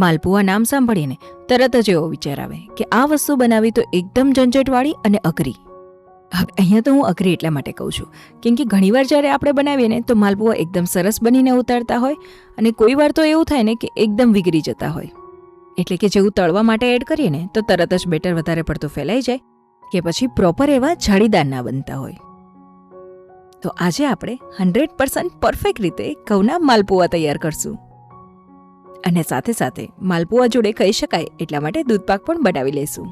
માલપુઆ નામ સાંભળીને તરત જ એવો વિચાર આવે કે આ વસ્તુ બનાવી તો એકદમ ઝંઝટવાળી અને અઘરી. હવે અહીંયા તો હું અઘરી એટલા માટે કહું છું, કેમ કે ઘણીવાર જ્યારે આપણે બનાવીએ ને તો માલપુઆ એકદમ સરસ બનીને ઉતારતા હોય અને કોઈ વાર તો એવું થાય ને કે એકદમ વિગરી જતા હોય. એટલે કે જેવું તળવા માટે એડ કરીએ ને તો તરત જ બેટર વધારે પડતું ફેલાઈ જાય કે પછી પ્રોપર એવા જાળીદાર ના બનતા હોય. તો આજે આપણે હંડ્રેડ પર્સન્ટ પરફેક્ટ રીતે ઘઉંના માલપુઆ તૈયાર કરશું. અને સાથે સાથે માલપુઆ જોડે ખાઈ શકાય એટલા માટે દૂધપાક પણ બનાવી લઈશું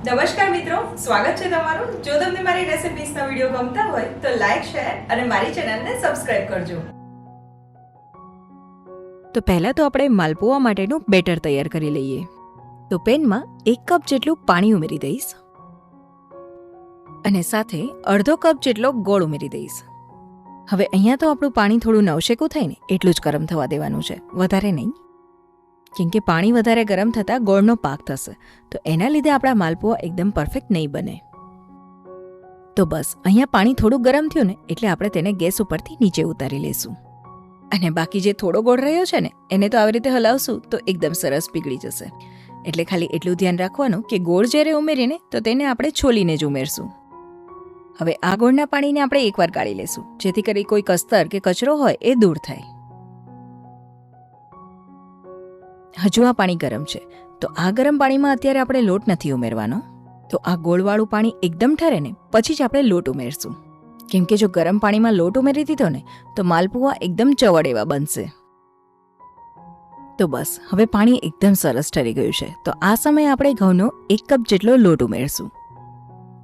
નમસ્કાર મિત્રો સ્વાગત છે તમારું. જો તમને મારી રેસિપીસના વીડિયો ગમતા હોય તો લાઈક શેર અને મારી ચેનલને સબસ્ક્રાઇબ કરજો. તો પહેલાં તો આપણે માલપુઆ માટેનું બેટર તૈયાર કરી લઈએ. તો પેનમાં એક કપ જેટલું પાણી ઉમેરી દઈશ. અને સાથે અડધો કપ જેટલો ગોળ ઉમેરી દઈશ. હવે અહીંયા તો આપણું પાણી થોડું નવશેકું થાય ને એટલું જ ગરમ થવા દેવાનું છે. વધારે નહીં. કેમ કે પાણી વધારે ગરમ થતાં ગોળનો પાક થશે. તો એના લીધે આપણા માલપુઆ એકદમ પરફેક્ટ નહીં બને. તો બસ, અહીંયા પાણી થોડું ગરમ થયું ને એટલે આપણે તેને ગેસ ઉપરથી નીચે ઉતારી લઈશું. અને બાકી જે થોડો ગોળ રહ્યો છે ને, એને તો આવી રીતે હલાવશું તો એકદમ સરસ પીગળી જશે. એટલે ખાલી એટલું ધ્યાન રાખવાનું કે ગોળ જ્યારે ઉમેરીને તો તેને આપણે છોલીને જ ઉમેરશું. હવે આ ગોળના પાણીને આપણે એકવાર ગાળી લેશું, જેથી કરી કોઈ કસ્તર કે કચરો હોય એ દૂર થાય. હજુ આ પાણી ગરમ છે. તો આ ગરમ પાણીમાં અત્યારે આપણે લોટ નથી ઉમેરવાનો. તો આ ગોળવાળું પાણી એકદમ ઠરે ને, પછી જ આપણે લોટ ઉમેરશું. કેમ કે જો ગરમ પાણીમાં લોટ ઉમેરી દીધો ને, તો માલપુઆ એકદમ ચવડ એવા બનશે. તો બસ, હવે પાણી એકદમ સરસ ઠરી ગયું છે. તો આ સમયે આપણે ઘઉંનો એક કપ જેટલો લોટ ઉમેરશું.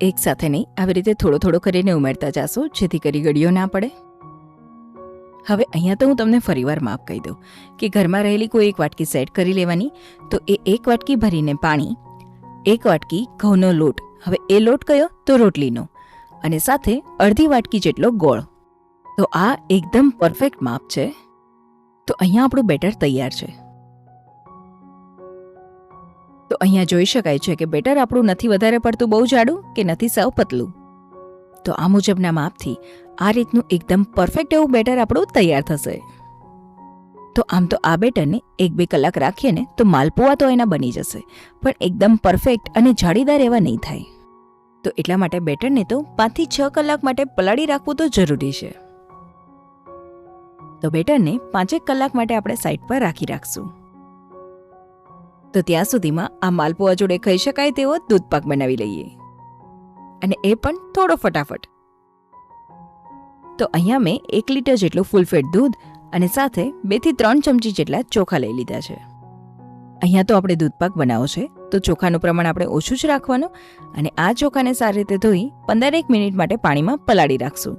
એક સાથે નહીં, આવી રીતે થોડો થોડો કરીને ઉમેરતા જશો, જેથી કરી ગળીઓ ના પડે. હવે અહીંયા તો હું તમને ફરીવાર માપ કહી દઉં કે ઘરમાં રહેલી કોઈ એક વાટકી સેટ કરી લેવાની, તો એ એક વાટકી ભરીને પાણી, એક વાટકી ઘઉંનો લોટ. હવે એ લોટ કયો? તો રોટલીનો. અને સાથે અડધી વાટકી જેટલો ગોળ. તો આ એકદમ પરફેક્ટ માપ છે. તો અહીંયા આપણું બેટર તૈયાર છે. તો અહીંયા જોઈ શકાય છે કે બેટર આપણું નથી વધારે પડતું બહુ જાડું કે નથી સાવ પતલું. તો આ મુજબના માપથી આ રીતનું એકદમ પરફેક્ટ એવું બેટર આપણું તૈયાર થશે. તો આમ તો આ બેટરને એક બે કલાક રાખીએ ને તો માલપુઆ તો એના બની જશે, પણ એકદમ પરફેક્ટ અને જાળીદાર એવા નહીં થાય. તો એટલા માટે બેટરને તો પાંચથી છ કલાક માટે પલાળી રાખવું તો જરૂરી છે. તો બેટરને પાંચેક કલાક માટે આપણે સાઈડ પર રાખી રાખશું. તો ત્યાં સુધીમાં આ માલપુઆ જોડે ખાઈ શકાય તેવો દૂધપાક બનાવી લઈએ. અને એ પણ થોડો ફટાફટ. તો અહીંયા મેં એક લીટર જેટલું ફૂલફેટ દૂધ અને સાથે બેથી ત્રણ ચમચી જેટલા ચોખા લઈ લીધા છે. અહીંયા તો આપણે દૂધપાક બનાવો છે, તો ચોખાનું પ્રમાણ આપણે ઓછું જ રાખવાનું અને આ ચોખાને સારી રીતે ધોઈ પંદરેક મિનિટ માટે પાણીમાં પલાળી રાખશું.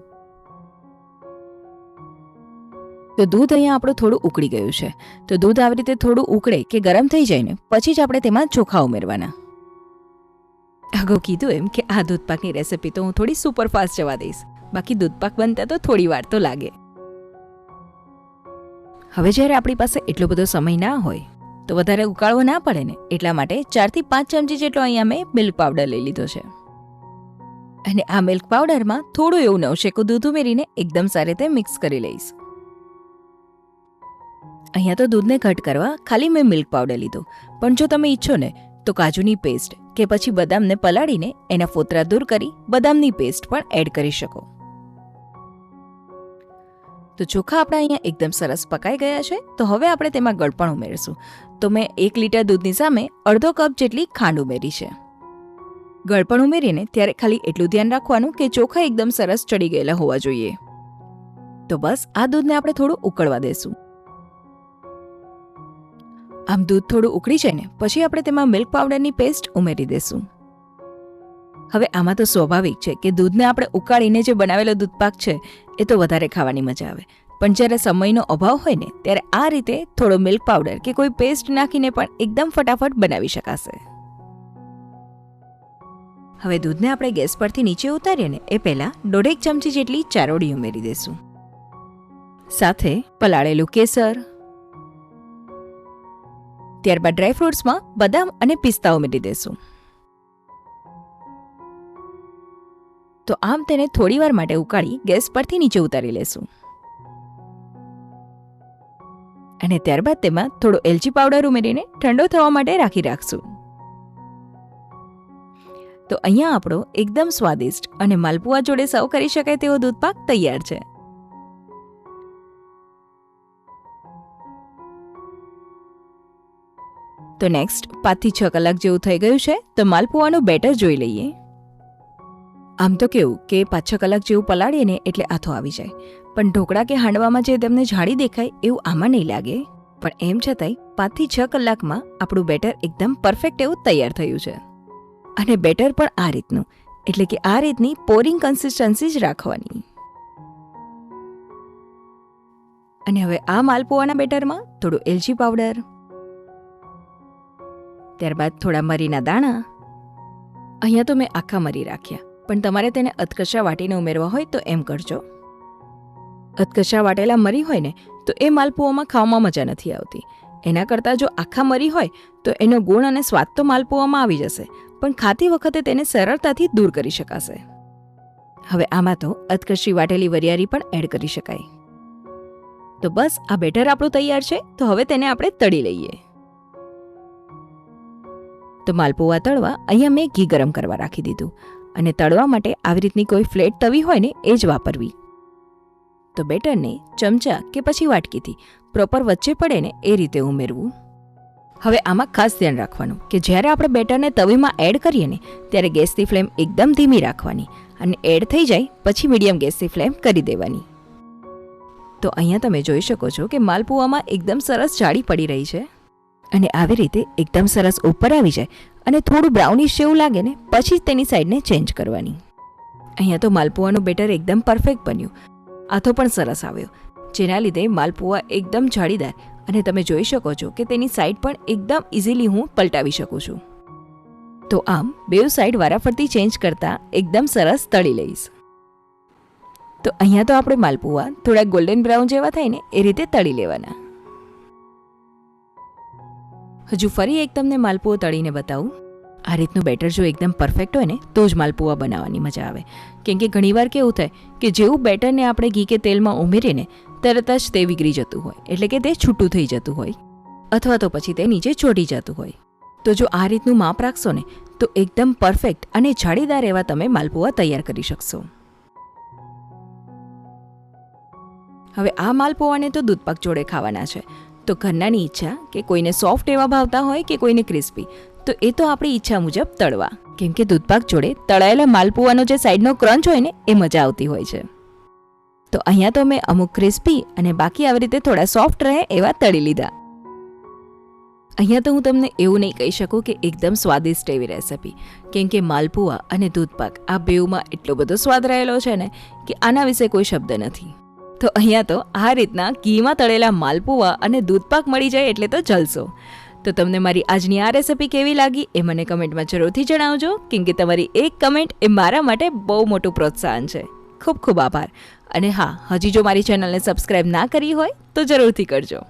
તો દૂધ અહીંયા આપણું થોડું ઉકળી ગયું છે. તો દૂધ આવી રીતે થોડું ઉકળે કે ગરમ થઈ જાય ને, પછી જ આપણે તેમાં ચોખા ઉમેરવાના. અગાઉ કીધું એમ કે આ દૂધપાકની રેસિપી તો હું થોડી સુપરફાસ્ટ જવા દઈશ. બાકી દૂધપાક બનતા તો થોડી વાર તો લાગે. હવે જ્યારે આપણી પાસે એટલો બધો સમય ના હોય, તો વધારે ઉકાળવો ના પડે ને, એટલા માટે ચારથી પાંચ ચમચી જેટલો અહીંયા મેં મિલ્ક પાવડર લઈ લીધો છે. અને આ મિલ્ક પાવડરમાં થોડું એવું નવશેકું દૂધ ઉમેરીને એકદમ સારી રીતે મિક્સ કરી લઈશ. અહીંયા તો દૂધને ઘટ કરવા ખાલી મેં મિલ્ક પાવડર લીધો. પણ જો તમે ઈચ્છો ને તો કાજુની પેસ્ટ કે પછી બદામને પલાળીને એના ફોતરા દૂર કરી બદામની પેસ્ટ પણ એડ કરી શકો. તો ચોખા આપણા અહીંયા એકદમ સરસ પકાઈ ગયા છે, તો હવે આપણે તેમાં ગળપણ ઉમેરીશું. તો મેં એક લીટર દૂધની સામે અડધો કપ જેટલી ખાંડ ઉમેરી છે. ગળપણ ઉમેરીને ત્યારે ખાલી એટલું ધ્યાન રાખવાનું કે ચોખા એકદમ સરસ ચડી ગયેલા હોવા જોઈએ. તો બસ, આ દૂધને આપણે થોડું ઉકળવા દેશું. આમ દૂધ થોડું ઉકળી જાય ને, પછી આપણે તેમાં મિલ્ક પાવડરની પેસ્ટ ઉમેરી દેશું. હવે આમાં તો સ્વાભાવિક છે કે દૂધને આપણે ઉકાળીને જે બનાવેલો દૂધપાક છે, એ તો વધારે ખાવાની મજા આવે. પણ જ્યારે સમયનો અભાવ હોય ને, ત્યારે આ રીતે થોડો મિલ્ક પાવડર કે કોઈ પેસ્ટ નાખીને પણ એકદમ ફટાફટ બનાવી શકાશે. હવે દૂધને આપણે ગેસ પરથી નીચે ઉતારીએ ને, એ પહેલાં દોઢેક ચમચી જેટલી ચારોડી ઉમેરી દેશું. સાથે પલાળેલું કેસર ત્યારબાદ ડ્રાયફ્રૂટ્સમાં બદામ અને પિસ્તા ઉમેરી દેશું. તો આમ તેને થોડીવાર માટે ઉકાળી ગેસ પરથી નીચે ઉતારી લેશું. અને ત્યારબાદ તેમાં થોડો એલચી પાવડર ઉમેરીને ઠંડો થવા માટે રાખી રાખશું. તો અહીંયા આપણો એકદમ સ્વાદિષ્ટ અને માલપુઆ જોડે સર્વ કરી શકાય તેવો દૂધપાક તૈયાર છે. તો નેક્સ્ટ પાંચથી છ કલાક જેવું થઈ ગયું છે, તો માલપુઆનું બેટર જોઈ લઈએ. આમ તો કેવું કે પાંચ છ કલાક જેવું પલાળીએ ને એટલે આથો આવી જાય. પણ ઢોકળા કે હાંડવામાં જે તેમને જાડી દેખાય, એવું આમાં નહીં લાગે. પણ એમ છતાંય, પાંચથી છ કલાકમાં આપણું બેટર એકદમ પરફેક્ટ એવું તૈયાર થયું છે. અને બેટર પણ આ રીતનું, એટલે કે આ રીતની પોરિંગ કન્સિસ્ટન્સી જ રાખવાની. અને હવે આ માલપુઆના બેટરમાં થોડું એલચી પાવડર. ત્યારબાદ થોડા મરીના દાણા. અહીંયા તો મેં આખા મરી રાખ્યા, પણ તમારે તેને અધકચરા વાટીને ઉમેરવા હોય તો એમ કરજો. અધકચરા વાટેલા મરી હોય ને, તો એ માલપુઆમાં ખાવામાં મજા નથી આવતી. એના કરતાં જો આખા મરી હોય, તો એનો ગુણ અને સ્વાદ તો માલપુઆમાં આવી જશે, પણ ખાતી વખતે તેને સરળતાથી દૂર કરી શકાશે. હવે આમાં તો અધકચરી વાટેલી વરિયાળી પણ એડ કરી શકાય. તો બસ, આ બેટર આપણું તૈયાર છે, તો હવે તેને આપણે તળી લઈએ. તો માલપુવા તળવા અહીંયા મેં ઘી ગરમ કરવા રાખી દીધું. અને તળવા માટે આવી રીતની કોઈ ફ્લેટ તવી હોય ને એ જ વાપરવી. તો બેટરને ચમચા કે પછી વાટકીથી પ્રોપર વચ્ચે પડે ને એ રીતે ઉમેરવું. હવે આમાં ખાસ ધ્યાન રાખવાનું કે જ્યારે આપણે બેટરને તવીમાં એડ કરીએ ને ત્યારે ગેસની ફ્લેમ એકદમ ધીમી રાખવાની અને એડ થઈ જાય પછી મીડિયમ ગેસની ફ્લેમ કરી દેવાની. તો અહીંયા તમે જોઈ શકો છો કે માલપુવામાં એકદમ સરસ જાળી પડી રહી છે. અને આવી રીતે એકદમ સરસ ઉપર આવી જાય અને થોડું બ્રાઉનિશ જેવું લાગે ને, પછી જ તેની સાઈડને ચેન્જ કરવાની. અહીંયા તો માલપુઆનું બેટર એકદમ પરફેક્ટ બન્યું. આથો પણ સરસ આવ્યો. જેના લીધે માલપુઆ એકદમ જાળીદાર અને તમે જોઈ શકો છો કે તેની સાઈડ પણ એકદમ ઇઝીલી હું પલટાવી શકું છું. તો આમ, બે સાઈડ વારાફરતી ચેન્જ કરતાં એકદમ સરસ તળી લઈશ. તો અહીંયા તો આપણે માલપુઆ થોડા ગોલ્ડન બ્રાઉન જેવા થાય ને, એ રીતે તળી લેવાના. હજુ ફરી એક તમને માલપુઓ તળીને બતાવું. આ રીતનું બેટર જો એકદમ પરફેક્ટ હોય ને, તો જ માલપુઆ બનાવવાની મજા આવે. કેમ કે ઘણીવાર કેવું થાય કે જેવું બેટરને આપણે ઘી કે તેલમાં ઉમેરીને તરત જ તે વિગળી જતું હોય. એટલે કે તે છૂટું થઈ જતું હોય. અથવા તો પછી તે નીચે ચોટી જતું હોય. તો જો આ રીતનું માપ રાખશો ને, તો એકદમ પરફેક્ટ અને જાળીદાર એવા તમે માલપુઆ તૈયાર કરી શકશો. હવે આ માલપુઆને તો દૂધપાક જોડે ખાવાના છે. તો ઘરનાની ઈચ્છા કે કોઈને સોફ્ટ એવા ભાવતા હોય કે કોઈને ક્રિસ્પી. તો એ તો આપણી ઈચ્છા મુજબ તળવા. કેમ કે દૂધપાક જોડે તળાયેલા માલપુવાનો જે સાઈડનો ક્રંચ હોય ને, એ મજા આવતી હોય છે. તો અહીંયા તો મેં અમુક ક્રિસ્પી અને બાકી આવી રીતે થોડા સોફ્ટ રહે એવા તળી લીધા. અહીંયા તો હું તમને એવું નહીં કહી શકું કે એકદમ સ્વાદિષ્ટ એવી રેસિપી. કેમ કે માલપુઆ અને દૂધપાક આ બેઉમાં એટલો બધો સ્વાદ રહેલો છે ને, કે આના વિશે કોઈ શબ્દ નથી. તો અહીંયા તો આ રીતના ઘીમાં તળેલા માલપુવા અને દૂધપાક મળી જાય એટલે તો જલસો. તો તમને મારી આજની આ રેસિપી કેવી લાગી એ મને કમેન્ટમાં જરૂરથી જણાવજો, કેમ કે તમારી એક કમેન્ટ એ મારા માટે બહુ મોટું પ્રોત્સાહન છે. ખૂબ ખૂબ આભાર. અને હા, હજી જો મારી ચેનલને સબસ્ક્રાઈબ ના કરી હોય તો જરૂરથી કરજો.